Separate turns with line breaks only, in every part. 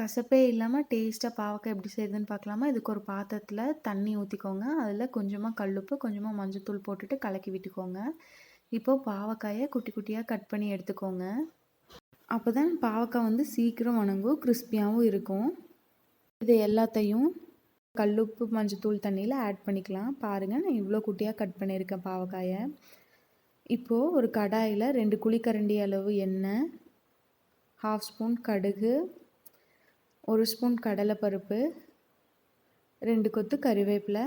கசப்பே இல்லாமல் டேஸ்ட்டாக பாவக்காய் எப்படி செய்யுதுன்னு பார்க்கலாமா இதுக்கு ஒரு பாத்திரத்தில் தண்ணி ஊற்றிக்கோங்க அதில் கொஞ்சமாக கல்லுப்பு கொஞ்சமாக மஞ்சத்தூள் போட்டுட்டு கலக்கி விட்டுக்கோங்க. இப்போது பாவக்காயை குட்டி குட்டியாக கட் பண்ணி எடுத்துக்கோங்க. அப்போ தான் பாவக்காய் வந்து சீக்கிரம் வணங்கும் கிறிஸ்பியாகவும் இருக்கும். இது எல்லாத்தையும் கல்லுப்பு மஞ்சத்தூள் தண்ணியில் ஆட் பண்ணிக்கலாம். பாருங்கள் நான் இவ்வளோ குட்டியாக கட் பண்ணியிருக்கேன் பாவக்காயை. இப்போது ஒரு கடாயில் ரெண்டு குழிக்கரண்டி அளவு எண்ணெய் ஹாஃப் ஸ்பூன் கடுகு ஒரு ஸ்பூன் கடலைப்பருப்பு ரெண்டு கொத்து கறிவேப்பிலை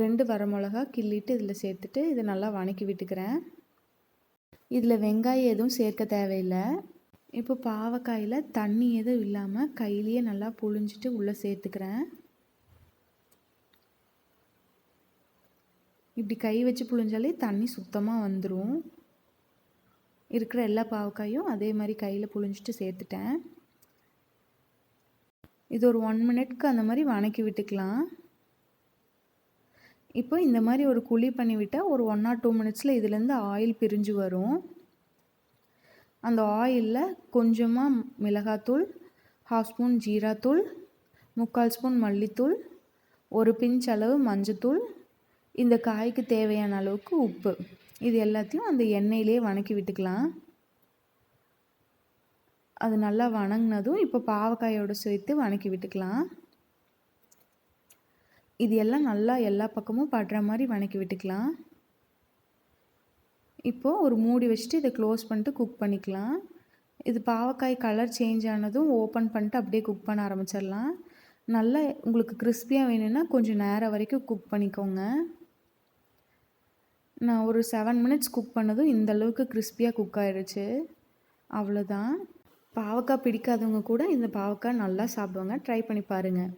ரெண்டு வரமிளகா கிள்ளிட்டு இதில் சேர்த்துட்டு இதை நல்லா வணக்கி விட்டுக்கிறேன். இதில் வெங்காயம் எதுவும் சேர்க்க தேவையில்லை. இப்போ பாவக்காயில் தண்ணி எதுவும் இல்லாமல் கையிலேயே நல்லா புழிஞ்சிட்டு உள்ளே சேர்த்துக்கிறேன். இப்படி கை வச்சு புழிஞ்சாலே தண்ணி சுத்தமாக வந்துடும் இருக்கிற எல்லா பாவக்காயும் அதே மாதிரி கையில் புழிஞ்சிட்டு சேர்த்துட்டேன். இது ஒரு ஒன் மினிட்க்கு அந்த மாதிரி வணக்கி விட்டுக்கலாம். இப்போ இந்த மாதிரி ஒரு குழி பண்ணிவிட்டால் ஒரு ஒன் ஆர் டூ மினிட்ஸில் இதுலேருந்து ஆயில் பிரிஞ்சு வரும். அந்த ஆயிலில் கொஞ்சமாக மிளகாத்தூள் ஹாஃப் ஸ்பூன் ஜீராத்தூள் முக்கால் ஸ்பூன் மல்லித்தூள் ஒரு பிஞ்ச் அளவு மஞ்சத்தூள் இந்த காய்க்கு தேவையான அளவுக்கு உப்பு. இது எல்லாத்தையும் அந்த எண்ணெயிலே வணக்கி விட்டுக்கலாம். அது நல்லா வணங்கினதும் இப்போ பாவக்காயோடு சேர்த்து வணக்கி விட்டுக்கலாம். இது எல்லாம் நல்லா எல்லா பக்கமும் படுற மாதிரி வணக்கி விட்டுக்கலாம். இப்போது ஒரு மூடி வச்சுட்டு இதை க்ளோஸ் பண்ணிட்டு குக் பண்ணிக்கலாம். இது பாவக்காய் கலர் சேஞ்ச் ஆனதும் ஓப்பன் பண்ணிட்டு அப்படியே குக் பண்ண ஆரம்பிச்சிடலாம். நல்லா உங்களுக்கு கிறிஸ்பியாக வேணும்னா கொஞ்சம் நேரம் வரைக்கும் குக் பண்ணிக்கோங்க. நான் ஒரு செவன் மினிட்ஸ் குக் பண்ணதும் இந்தளவுக்கு கிறிஸ்பியாக குக் ஆயிடுச்சு அவ்வளோதான் பாவக்காய் பிடிக்காதவங்க கூட இந்த பாவக்காய் நல்லா சாப்பிடுவாங்க. ட்ரை பண்ணி பாருங்கள்